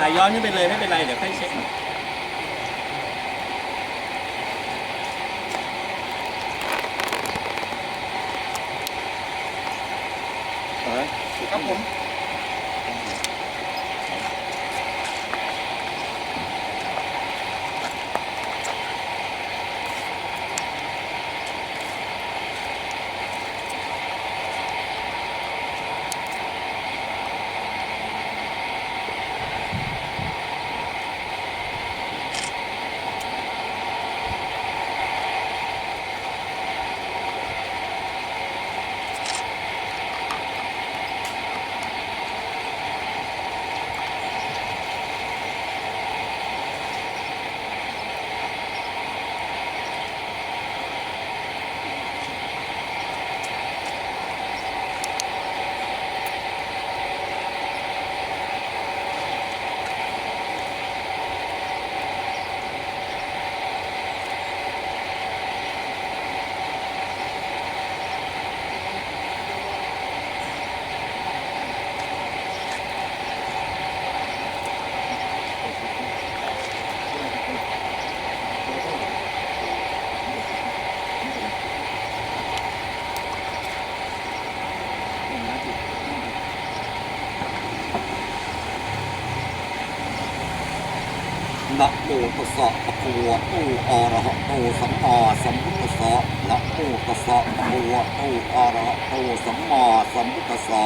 ถ่ายย้อนขึ้นไปเลยไม่เป็นไรเดี๋ยวค่อยเช็คครับผม นะโมตัสสะภะคะวะโตอะระหะโตสัมมาสัมพุทธัสสะนะโมตัสสะภะคะวะโตอะระหะโตสัมมาสัมพุทธัสสะ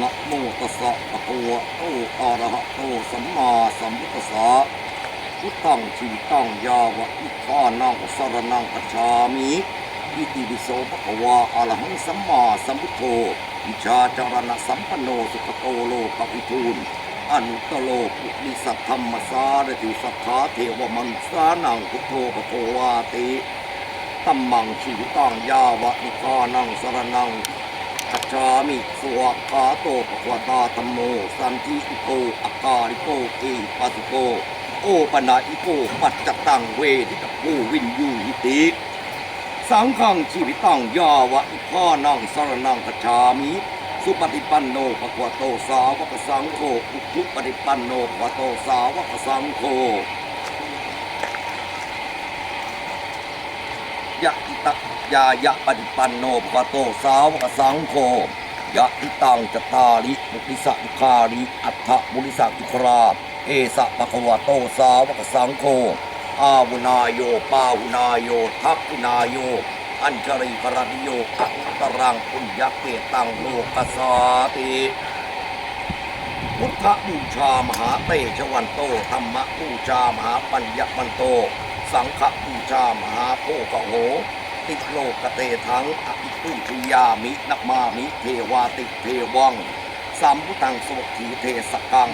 นะโมตัสสะภะคะวะโตอะระหะโตสัมมาสัมพุทธัสสะพุทธังชีวิตังยาวะอิทานังสรนังกัจฉามิอิติปิโสภะคะวะอะระหังสัมมาสัมพุทโธวิชาจารณะสัมปันโนสุขโตโลกวิทูล อนุตโลกุนิสัทธรรมสารติสัทธาเทวมนุสานังพุทโธปโภวาติตัมมังชีวิตังยาวะนิกานังสรนังกัจฉามิสวากขาโตปะควตาธรรมโมสันติอิโกอากาลิโกเอปัสสุโก โอปนาอิโกปัจจตังเวทิตโกวินยูหิติสังฆังชีวิตังยาวะอิพานังสรนังกัจฉามิ สุปฏิปันโนภควโตสาวกสังโฆอุทุปฏิปันโนภควโตสาวกสังโฆยะอิตะยายะปฏิปันโนภควโตสาวกสังโฆยะอิตังจตาริบุริสังคาริอัฏฐบุริสังอิคราเอสะภควโตสาวกสังโฆอาวุนายโยปาวุนายโยทักขินายโย อัญชริกรณิโยอัตตรังปุญญเกตังโลกสาติพุทธบูชามหาเตชวันโตธรรมบูชามหาปัญญมันโต สังฆบูชามหาโพกโห ติโลกเตทังอภิปุชยามินักมามิเทวาติเทวังสัมพุทังสวขีเทสกัง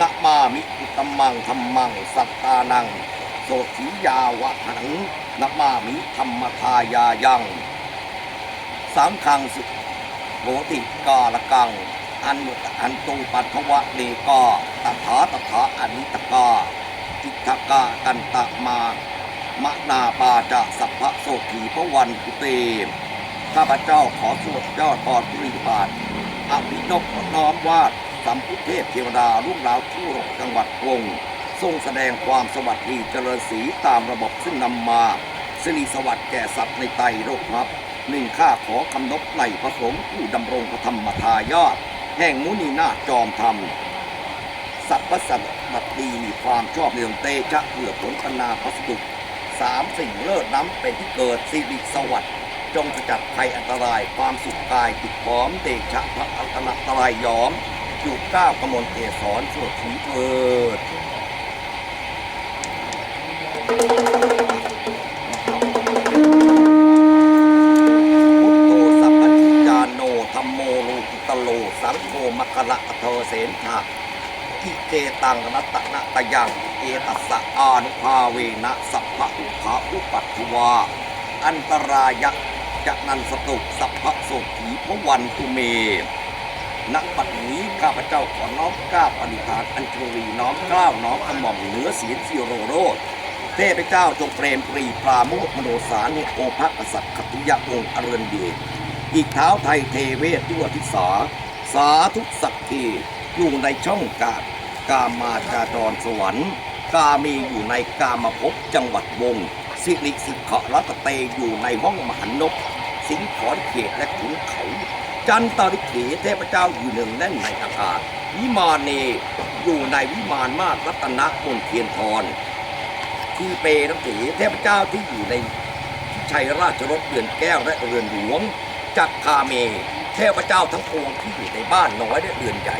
นักมามิอุตตมังธรรมัง สัตตานัง โสถียาวะหังนัมามิธรรมทายายังสังฆังสุโหติกาละกัง อันมุตอันตูปัทวะเนกาตถาตถาอนิตกาจิตกากันตะมามะนาปาจะสัพพะโสถีพระวันกุเตมข้าพเจ้าขอสวดยอดพรปริบาทอภินพน้อมวาดสัมพุเทพเทวดารุ่งราวทั่วจังหวัดวง ทรงแสดงความสวัสดีเจริญสีตามระบบซึ่งนำมาสิริสวัสดิ์แก่สัตว์ในไตรโลกครับหนึ่งข้าขอคำนบในพระสงฆ์ผู้ดำรงพระธรรมทายาทแห่งมุนีนาจอมธรรมสัตว์ประสัตบัตดีมีความชอบเรื่องเตชะเพื่อผลปนาพระสตุกสามสิ่งเลิศน้ำเป็นที่เกิดสิริสวัสดิ์จงขจัดภัยอันตรายความสุขกายติดพร้อมเตชะพระอัตนตรายยอมอยู่ก้าวกมลเกสรสวดถีเถิด เทเสนทาอิเจตังรัตนะตยังเอตัสสะอานุภาเวนะสัพพะอุขาอุปัตถวา อันตรายะจะนันสตุสัพพะโสถีพวันตุเมณปัจจุนี้ข้าพเจ้าขอน้อมกล้าปฏิฐานอัญชลีน้อมกล้าวน้อมกระหม่อมเหนือเสียนสิโรโรธเทพเจ้าจงเปรมปรีปราโมทมโนสารในโอภกษัตริย์ขติยะองค์อรุณเดชอีกเท้าไทยเทเวศยั่วทิสา สาธุสักทีอยู่ในช่องกาดกามาจาจรสวรรค์ กามีอยู่ในกามภพจังหวัดวงศ์สิริสิขะรัตเตอยู่ในห้องมหันนก สิงขอนเขตและขุนเขา จันตาริเขเทพเจ้าอยู่หนึ่งแน่นในอากาศวิมานเนอยู่ในวิมานมาศรัตนมนเทียนทรทีเปนักถีเทพเจ้าที่อยู่ในชัยราชรถเรือนแก้วและเรือนหลวง จักคาเม เทพเจ้าทั้งปวงที่อยู่ในบ้านน้อยและเรือนใหญ่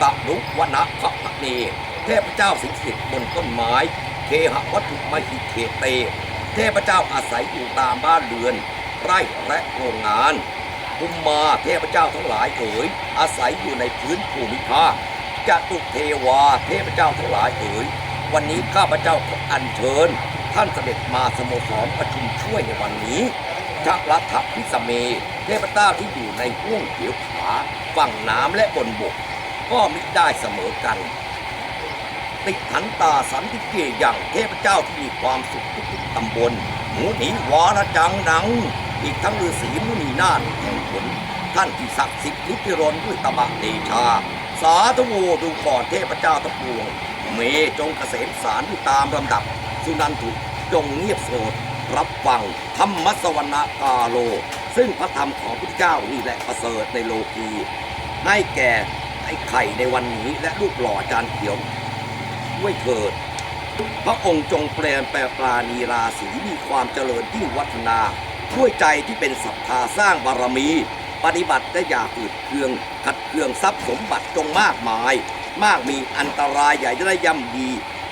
ตะลุวนะพระพเนเทพเจ้าสิงสิทธิ์บนต้นไม้ เคหะวัตถุมหิเคเต เทพเจ้าอาศัยอยู่ตามบ้านเรือน ไร่และโรงงานภูมมาเทพเจ้าทั้งหลายเอ๋ยอาศัยอยู่ในพื้นภูมิภาคจตุเทวาเทพเจ้าทั้งหลายเอ๋ยวันนี้ข้าพเจ้าขออัญเชิญ ท่านเสด็จมาสโมสรประชุมช่วยในวันนี้ชักรัฐพิสเม ทพเจ้าที่อยู่ในห้วงเขียวขาฝั่งน้ำและบนบก ก็มิได้เสมอกัน ติขันตาสันติเกอย่างเทพเจ้าที่มีความสุขทุกๆตำบลหมูหนีวารจังหนัง อีกทั้งฤาษีมุนีนาถแห่งผลท่านที่ศักดิ์สิทธิ์นิติรนด้วยตบะเดชา สาธุโวดูก่อนเทพเจ้าทั้งปวง เมจงเกษมสารอยู่ตามลำดับ สุนันทุจงเงียบโสดรับฟังธรรมสวรรณกาโล ซึ่งพระธรรมของพระเจ้านี่แหละประเสริฐในโลกีให้แก่ไอ้ไข่ในวันนี้และลูกหล่อจานเขียวด้วยเถิด พระองค์จงแปลงแปลปราณีราศีมีความเจริญยิ่งวัฒนาด้วยใจที่เป็นศรัทธาสร้างบารมี ปฏิบัติได้อย่าฝืดเคืองขัดเคืองทรัพย์สมบัติจงมากมาย มากมีอันตรายใหญ่จะได้ย่ำดี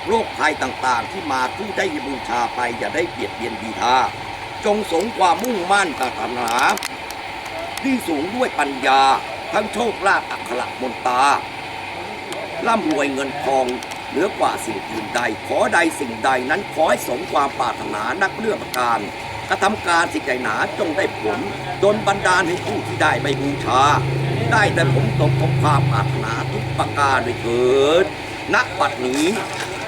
โรคภัยต่างๆ ที่มาผู้ได้บูชาไปอย่าได้เบียดเบียนบีทา จงสงความมุ่งมั่นปรารถนา ที่สูงด้วยปัญญา ทั้งโชคลาภอักขระมนตา ร่ำรวยเงินทองเหนือกว่าสิ่งอื่นใด ขอใดสิ่งใดนั้นขอให้สมความปรารถนานักเลือกประการกระทำการสิ่งใดหนาจงได้ผลดนบันดาลให้ผู้ที่ได้ไปบูชา ได้แต่ผมตกของความปรารถนาทุกประการด้วยเถิดณบัดนี้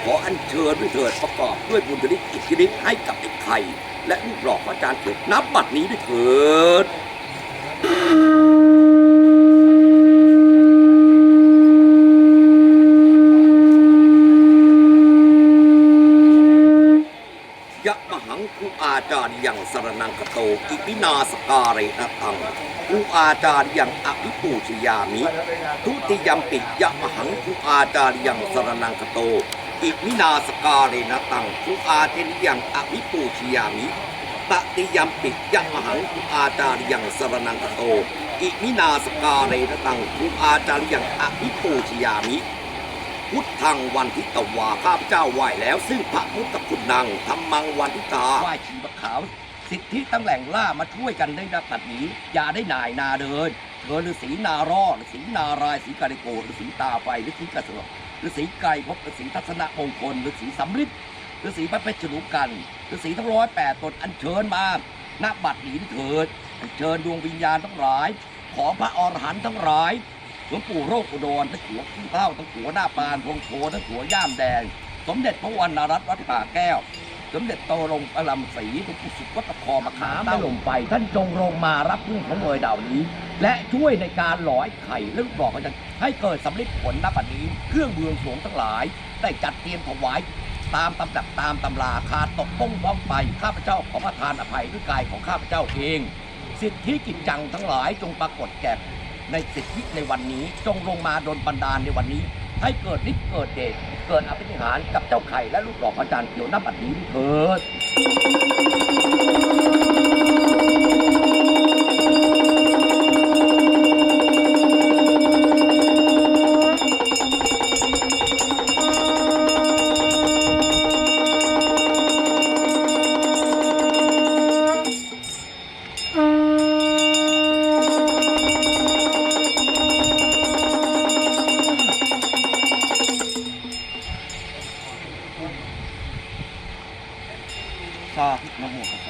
ขออัญเชิญด้วยเถิดประกอบด้วยบุญฤทธิ์อิทธิฤทธิ์ให้กับไอ้ไข่ และลูกหลอกอาจารย์เถิดนับบัดนี้ด้วยเถิดยะมหังคูอาจารย์ยังสรนังคโตอิมินาสการะนะตังคูอาจารย์ยังอภิปูชยามิ ทุติยมปิยะมหังคูอาจารย์ยังสรนังคโต อิมินาสกาเรนตังคูอาจารย์ยังอภิปูชยามิตติยมปิยะมหังคูอาจารย์ยังสรนังคโต อิมินาสกาเรนตังคูอาจารย์ยังอภิปูชยามิพุทธังวันทิตวาข้าพเจ้าไหวแล้ว ซึ่งพระพุทธคุณนังธรรมังวันทิตาไหวชีบขาว สิทธิตั้งแหล่งล่ามาช่วยกันได้นับตัดนี้ อย่าได้หน่ายนาเดินเดินฤาษีนารอดฤาษีนารายฤาษีกาลิโกฤาษีตาไฟฤาษีกระเสือ ฤาษีไกรภพฤาษีทัศนมงคลฤาษีสำริดฤาษีพระเพชรลุกันฤาษีทั้งร้อยแปดตนอัญเชิญมาณบัดนี้เถิดเชิญดวงวิญญาณทั้งหลาย ของพระอรหันต์ทั้งหลายหลวงปู่โรคอุดรทั้งหัวขี้เท่าทั้งหัวหน้าปานพงโพทั้งหัวย่ามแดง สมเด็จพระวรรณรัตน์วัดป่าแก้ว สมเด็จโตลงอลัมศรีหลวงปู่สุขวัตะคอมาขาไม่ลงไป ท่านจงลงมารับเรื่องของเวยดาวนี้ และช่วยในการหลอยไข่และลูกบอกกันให้เกิดสำลิดผลนับบัดนี้ เครื่องเบืองสวงทั้งหลาย ได้จัดเตรียมถวายตามตำดับตามตำราขาดตกป้องบ้องไปข้าพเจ้าขอประทานอภัยด้วยกายของข้าพเจ้าเอง สิทธิกิจจังทั้งหลายจงปรากฏแก่ในสิทธิในวันนี้จงลงมาดลบันดาลในวันนี้ ให้เกิดฤทธิ์เกิดเดชเกิดอภินิหารกับเจ้าไข่และลูกหลอกอาจารย์เขียวนับบัดนี้เถิด no more.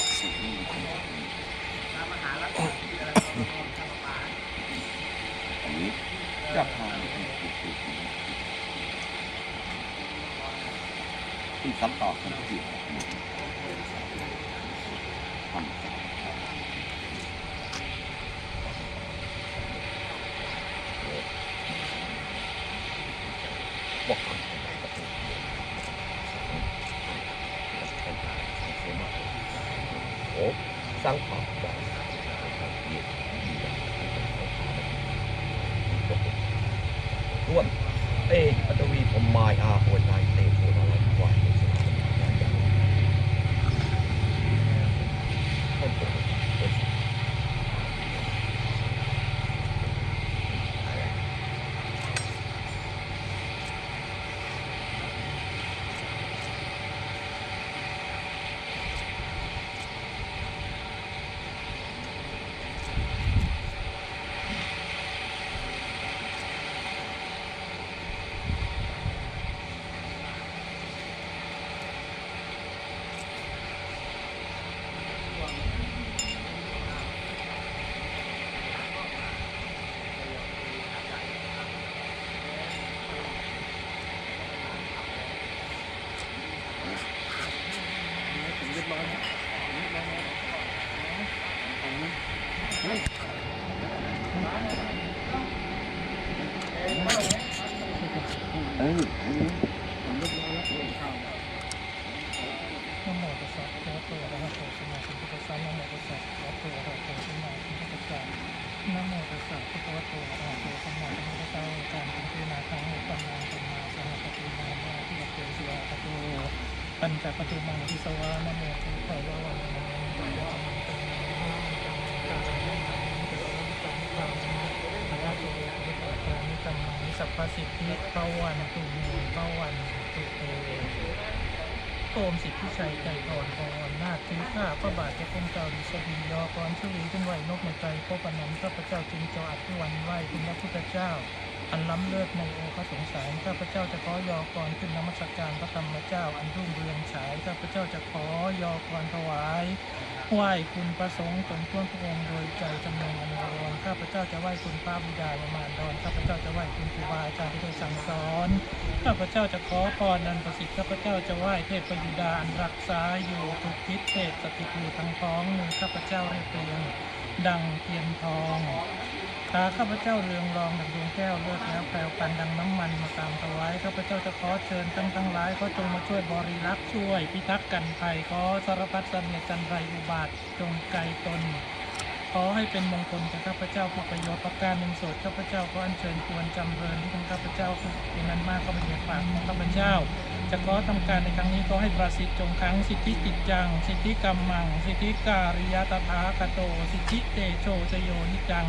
นะโมตัสสะภะคะวะโตอะระหะโตสัมมาสัมพุทธัสสะการเป็นเทนาคังปัมมังปัมมาสหปฏิมามาที่วัดเกศิวะปะโตปัญจปตุมังทิสวานะโมพุทธายะวันนะโมตัสสะภะคะวะโตอะระหะโตสัมมาสัมพุทธัสสะนะโมตัสสะภะคะวะโตอะระหะโตสัมมาสัมพุทธัสสะนิจัมมังนิสัพพสิทธิภาวันตุเมภาวันตุเต โอมสิทธิชัยใจอ่อนพรนาคถือข้าพระบาทจะคงเจ้าดิฉันยอก่อนชวีขึ้นไหวนกในใจพบปนันข้าพเจ้าจึงจออัดทุวันไหวคุณพระพุทธเจ้า อันล้ำเลิศในโอภาสงสารข้าพเจ้าจะขอยอกรขึ้นนมัสการพระธรรมเจ้า อันรุ่งเรืองฉายข้าพเจ้าจะขอยอกรถวาย ไหว้คุณประสงค์สมควนพระองค์โดยใจจำนงอนวรข้าพเจ้าจะไหว้คุณพระบิดาประมาณดอนข้าพเจ้าจะไหว้คุณครูบาอาจารย์ที่ได้สั่งสอนข้าพเจ้าจะขอพรนันประสิทธิ์ข้าพเจ้าจะไหว้เทพยุดาอันรักษาอยู่ทุกทิศเทพสถิตอยู่ทั้งท้องมือข้าพเจ้าเรียบเรียงดังเทียนทอง ตาข้าพเจ้าเรืองรองดังดวงแก้วเลือดแล้วแปลวปันดังน้ำมันมาตามถวายข้าพเจ้าจะขอเชิญทั้งทั้งหลายก็จงมาช่วยบริรักษ์ช่วย พิทักษ์กันภัยขอสารพัดเสนียดจันไรอุบาทจงไกลตนขอให้เป็นมงคลแก่ข้าพเจ้าผู้ประโยชน์ประการหนึ่งโสดข้าพเจ้าก็อัญเชิญควรจำเริญที่ของข้าพเจ้าเป็นนั้นมากก็เป็นเหตุฝากของข้าพเจ้า จะขอทำการในครั้งนี้ก็ให้ประสิทธิ์จงครั้งสิทธิกิจจัง สิทธิกรรมัง สิทธิการิยตถาคโต สิทธิเตโชชโยนิจัง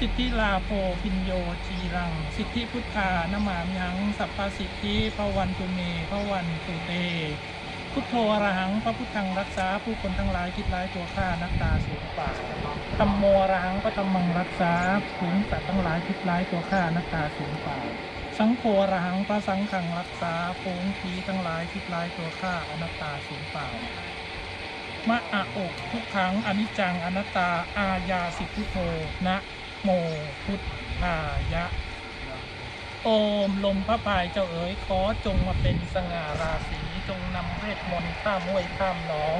สิทธิลาโภพินโยจีรัง สิทธิพุทธานมามิหัง สัพพสิทธิพระวันตุเมพระวันตุเต พุทโธอรหัง พระพุทธังรักษา ผู้คนทั้งหลายคิดร้ายตัวข้านักตาสูงป่าธรรมโมอรหังพระธรรมังรักษาผูงสัตว์ทั้งหลายคิดร้ายตัวข้านักตาสูงป่าสังโฆอรหังพระสังฆังรักษาผูงผีทั้งหลายคิดร้ายตัวข้าอนัตตาสูงป่ามะอะอกทุกขังอนิจจังอนัตตาอาญาสิทธิโทนะ โมพุทธายะ โอมลมพระพายเจ้าเอ๋ยขอจงมาเป็นสง่าราศีจงนำเวทมนต์ข้ามห้วยข้ามหนอง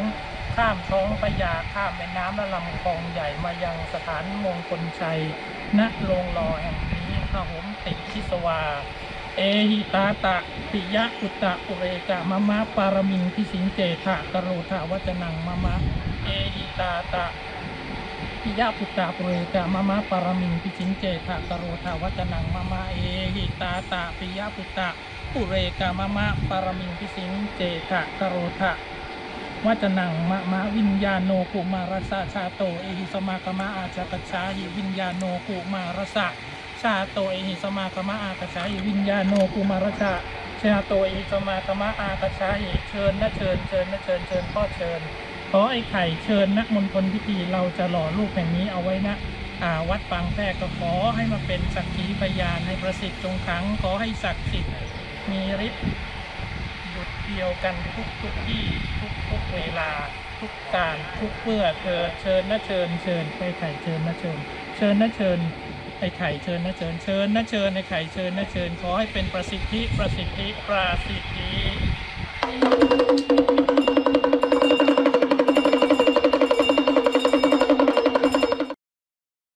ข้ามท้องพยาข้ามแม่น้ำและลำคลองใหญ่มายังสถานมงคลชัยณโรงรอแห่งนี้พระหมติชิสวา เอหิตาตะปิยะอุตตะอุเรกะมะมะปารมินพิสิงเจทะกโรธาวัจนังมะมะ เอหิตาตะ ปิยะปุตตาปุเรกะมะมะปารมิงพิชินเจทะกโรธาวัจนังมะมะเอหิตาตาปิยะปุตตะปุเรกะมะมะปารมิงพิชินเจทะกโรธาวัจนังมะมะวิญญาโนกุมารสะชาโตเอหิสมากมะอาจกชาหิวิญญาโนกุมารสะชาโตเอหิสมากมะอากชาหิวิญญาโนกุมารสะชาโตเอหิสมากมะอากชาหิเชิญนะเชิญเชิญนะเชิญเชิญพ่อเชิญ ขอไอ้ไข่เชิญนักมณฑลพิธีเราจะหล่อรูปแห่งนี้เอาไว้นะอาวัดปางแพรกก็ขอให้มาเป็นสักขีพยานให้ประสิทธิ์จงครั้งขอให้ศักดิ์สิทธิ์มีฤทธิ์หยุดเดียวกันทุกทุกที่ทุกทุกเวลาทุกการทุกเมื่อเธอเชิญนะเชิญเชิญไอ้ไข่เชิญนะเชิญ เชิญนะเชิญไอ้ไข่เชิญนะเชิญเชิญนะเชิญไอ้ไข่เชิญนะเชิญขอให้เป็นประสิทธิประสิทธิประสิทธิ